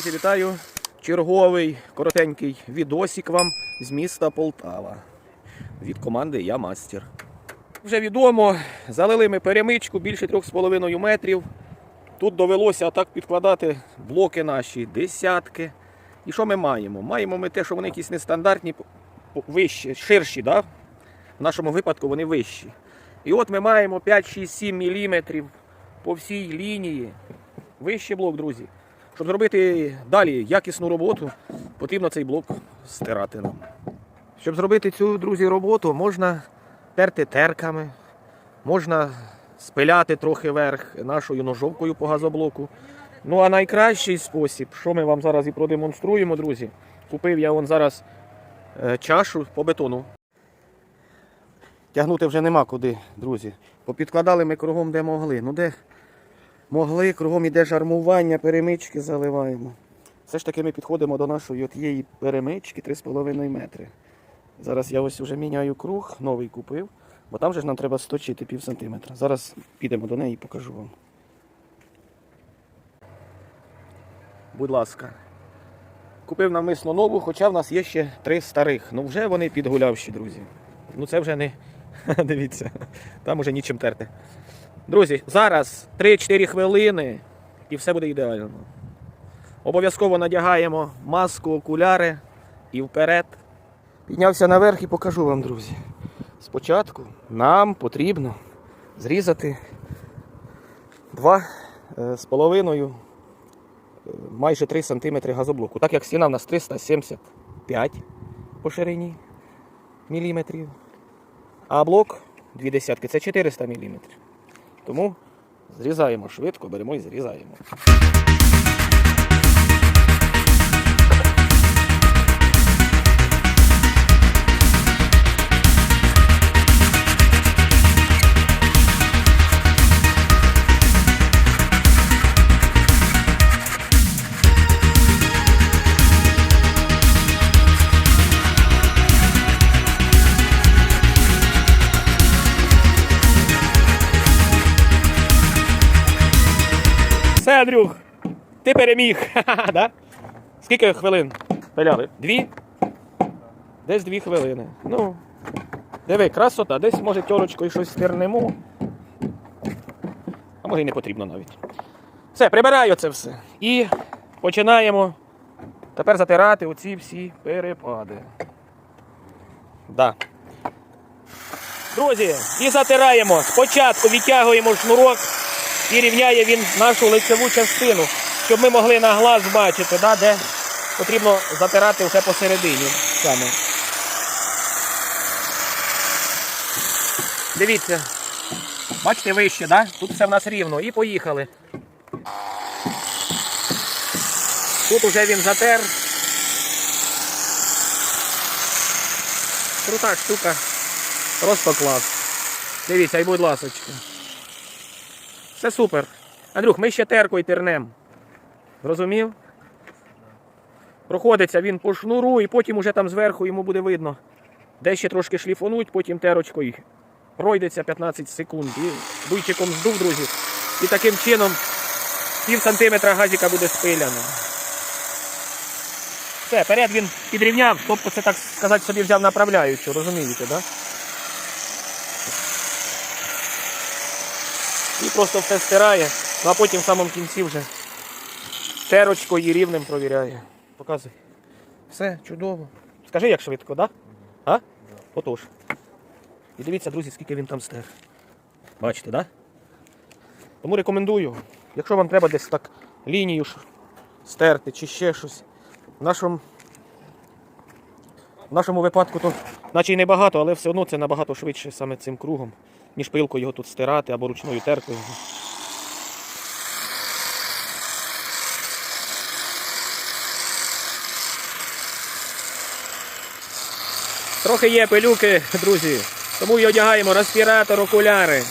Друзі, вітаю! Черговий коротенький відосик вам з міста Полтава. Від команди Я Мастер. Вже відомо, залили ми перемичку більше 3,5 метрів. Тут довелося так підкладати блоки наші, десятки. І що ми маємо? Маємо ми те, що вони якісь нестандартні, вищі, ширші, да? в нашому випадку вони вищі. І от ми маємо 5, 6, 7 мм по всій лінії. Вищий блок, друзі. Щоб зробити далі якісну роботу, потрібно цей блок стирати нам. Щоб зробити цю, друзі, роботу, можна терти терками, можна спиляти трохи верх нашою ножовкою по газоблоку. Ну а найкращий спосіб, що ми вам зараз і продемонструємо, друзі. Купив я вон зараз е, чашу по бетону. Тягнути вже нема куди, друзі. Попідкладали ми кругом, де могли. Ну де могли, кругом іде жармування, перемички заливаємо. Все ж таки ми підходимо до нашої тієї перемички 3,5 метри. Зараз я ось вже міняю круг, новий купив, бо там же ж нам треба сточити пів сантиметра. Зараз підемо до неї і покажу вам. Будь ласка. Купив навмисно нову, хоча в нас є ще три старих. Ну вже вони підгулявші, друзі. Ну це вже не. Дивіться, там уже нічим терти. Друзі, зараз 3-4 хвилини і все буде ідеально. Обов'язково надягаємо маску, окуляри і вперед. Піднявся наверх і покажу вам, друзі. Спочатку нам потрібно зрізати два е, з половиною, е, майже 3 см газоблоку. Так як стіна в нас 375 по ширині міліметрів, а блок дві десятки це 400 міліметрів. Тому зрізаємо швидко, беремо і зрізаємо. Ти переміг. Да? Скільки хвилин пиляли? Дві? Десь дві хвилини. Ну, диви, красота, десь може тьорочкою щось стернемо. А може і не потрібно навіть. Все, прибираю це все. І починаємо тепер затирати оці всі перепади. Да. Друзі, і затираємо. Спочатку відтягуємо шнурок і рівняє він нашу лицеву частину, щоб ми могли на глаз бачити, да, де потрібно затирати вже посередині саме. Дивіться. Бачите вище, да? тут все в нас рівно. І поїхали. Тут уже він затер. Крута штука. Просто клас. Дивіться, і будь ласочка. Все супер. Андрюх, ми ще теркою тернем. Зрозумів? Проходиться він по шнуру і потім уже там зверху йому буде видно. Де ще трошки шліфонуть, потім терочкою пройдеться 15 секунд. І дуйчиком здув, друзі. І таким чином пів сантиметра газіка буде спиляно. Все, перед він підрівняв, тобто це так сказати собі взяв направляючу, розумієте? Да? І просто все стирає, ну а потім в самому кінці вже терочкою і рівнем провіряє. Показуй. Все, чудово. Скажи, як швидко, так? Да? А? Отож. І дивіться, друзі, скільки він там стер. Бачите, так? Да? Тому рекомендую, якщо вам треба десь так лінію стерти чи ще щось. В нашому, в нашому випадку то наче й небагато, але все одно це набагато швидше саме цим кругом, ніж пилкою його тут стирати або ручною теркою. Трохи є пилюки, друзі, тому і одягаємо респіратор, окуляри.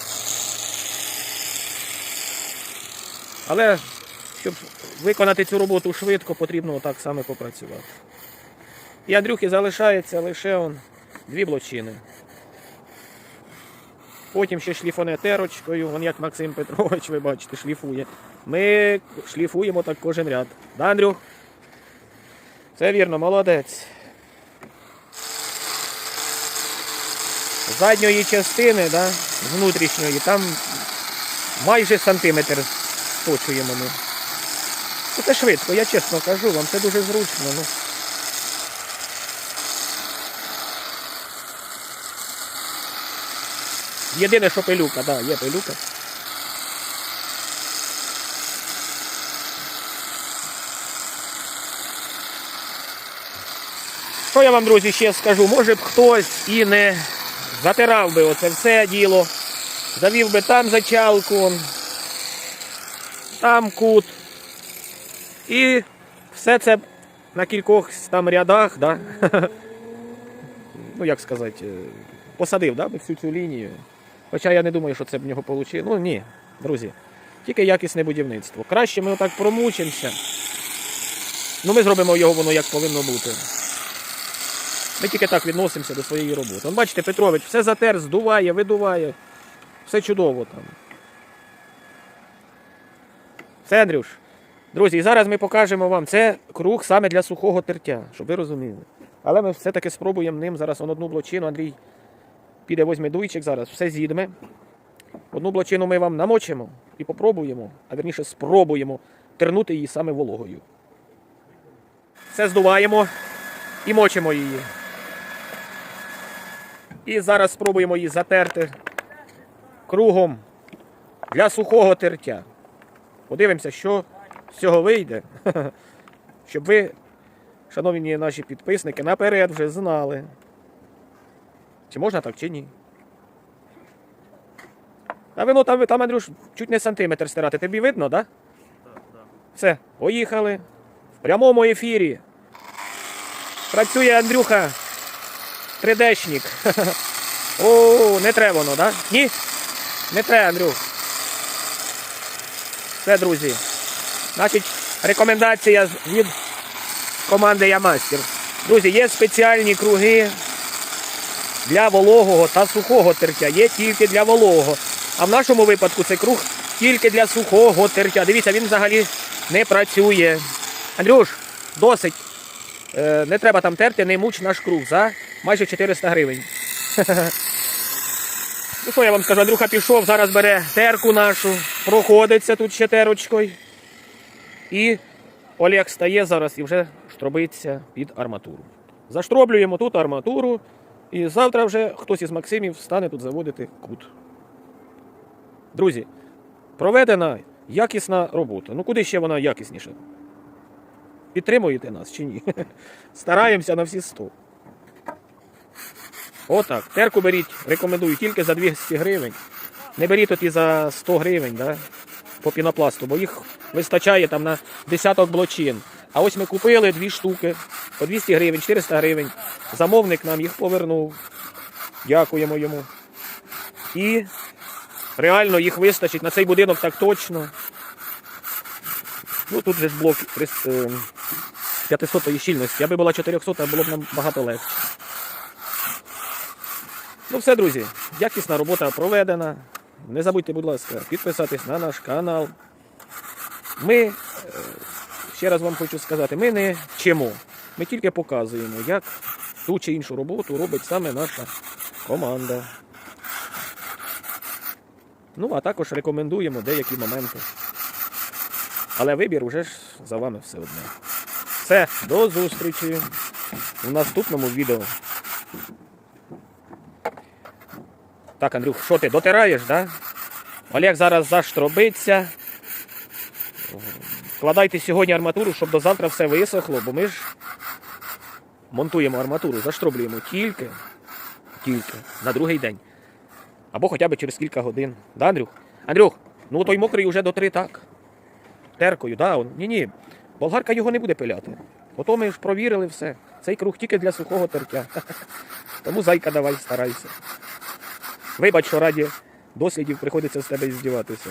Але щоб виконати цю роботу швидко, потрібно отак саме попрацювати. І Андрюхи залишається лише он дві блочини. Потім ще шліфоне терочкою, як Максим Петрович, ви бачите, шліфує. Ми шліфуємо так кожен ряд. Да, Андрюх? Це вірно, молодець. Задньої частини, да, внутрішньої, там майже сантиметр точуємо ми. Це швидко, я чесно кажу вам, це дуже зручно. Ну. Єдине, що пилюка, да, є пилюка. Що я вам, друзі, ще скажу? Може б хтось і не затирав би оце все діло, завів би там зачалку, там кут. І все це на кількох там рядах, да? ну як сказати, е, посадив да, всю цю лінію. Хоча я не думаю, що це б в нього вийшло. Ну ні, друзі, тільки якісне будівництво. Краще ми отак промучимося. Ну ми зробимо його воно як повинно бути. Ми тільки так відносимося до своєї роботи. Вон, бачите, Петрович все затер, здуває, видуває. Все чудово там. Все, Андрюш. Друзі, і зараз ми покажемо вам. Це круг саме для сухого тертя, щоб ви розуміли. Але ми все-таки спробуємо ним зараз одну блочину. Андрій піде возьме дуйчик зараз, все з'їдме. Одну блочину ми вам намочимо і попробуємо, а верніше спробуємо тернути її саме вологою. Все здуваємо і мочимо її. І зараз спробуємо її затерти кругом для сухого тертя. Подивимося, що з цього вийде. Щоб ви, шановні наші підписники, наперед вже знали. Чи можна так, чи ні? Та вино там, там Андрюш, чуть не сантиметр стирати. Тобі видно, так? Да? Все, поїхали. В прямому ефірі. Працює Андрюха. 3D-шник. О, не треба воно, так? Да? Ні? Не треба, Андрюх. Все, друзі. Значить, рекомендація від команди Ямастер. Друзі, є спеціальні круги для вологого та сухого тертя. Є тільки для вологого. А в нашому випадку це круг тільки для сухого тертя. Дивіться, він взагалі не працює. Андрюш, досить. Е, не треба там терти, не муч наш круг за майже 400 гривень. Ну що я вам скажу, Андрюха пішов, зараз бере терку нашу, проходиться тут ще терочкою. І Олег стає зараз і вже штробиться під арматуру. Заштроблюємо тут арматуру, і завтра вже хтось із Максимів стане тут заводити кут. Друзі, проведена якісна робота. Ну куди ще вона якісніша? Підтримуєте нас чи ні? Стараємося на всі 100. Отак. Терку беріть, рекомендую тільки за 200 гривень. Не беріть от і за 100 гривень да, по пінопласту, бо їх вистачає там на десяток блочин. А ось ми купили дві штуки по 200 гривень, 400 гривень. Замовник нам їх повернув. Дякуємо йому. І реально їх вистачить на цей будинок так точно. Ну тут же ж блок 500 щільності. Аби була 400, було б нам багато легше. Ну все, друзі, якісна робота проведена. Не забудьте, будь ласка, підписатись на наш канал. Ми, е, ще раз вам хочу сказати, ми не вчимо. Ми тільки показуємо, як ту чи іншу роботу робить саме наша команда. Ну, а також рекомендуємо деякі моменти. Але вибір уже ж за вами все одне. Все, до зустрічі в наступному відео. Так, Андрюх, що ти дотираєш, да? Олег зараз заштробиться. Вкладайте сьогодні арматуру, щоб до завтра все висохло, бо ми ж монтуємо арматуру, заштроблюємо тільки, тільки на другий день. Або хоча б через кілька годин. Да, Андрюх? Андрюх, ну той мокрий вже до три так. Теркою, да? Ні-ні. Болгарка його не буде пиляти. Ото ми ж провірили все. Цей круг тільки для сухого тертя. Тому зайка давай старайся. Вибач, що раді дослідів приходиться з тебе здіватися.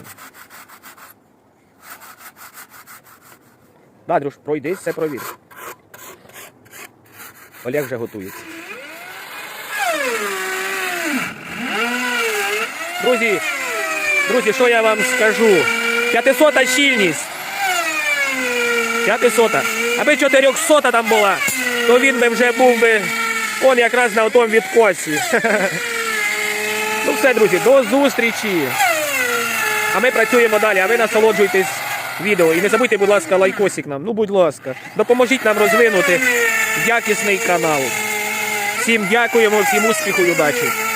Да, Андрюш, пройдись, все провір. Олег вже готується. Друзі, друзі, що я вам скажу? 500 щільність. 500. Аби 400 там була, то він би вже був би он якраз на тому відкосі. Ну все, друзі, до зустрічі. А ми працюємо далі, а ви насолоджуйтесь відео. І не забудьте, будь ласка, лайкосик нам. Ну, будь ласка, допоможіть нам розвинути якісний канал. Всім дякуємо, всім успіху і удачі.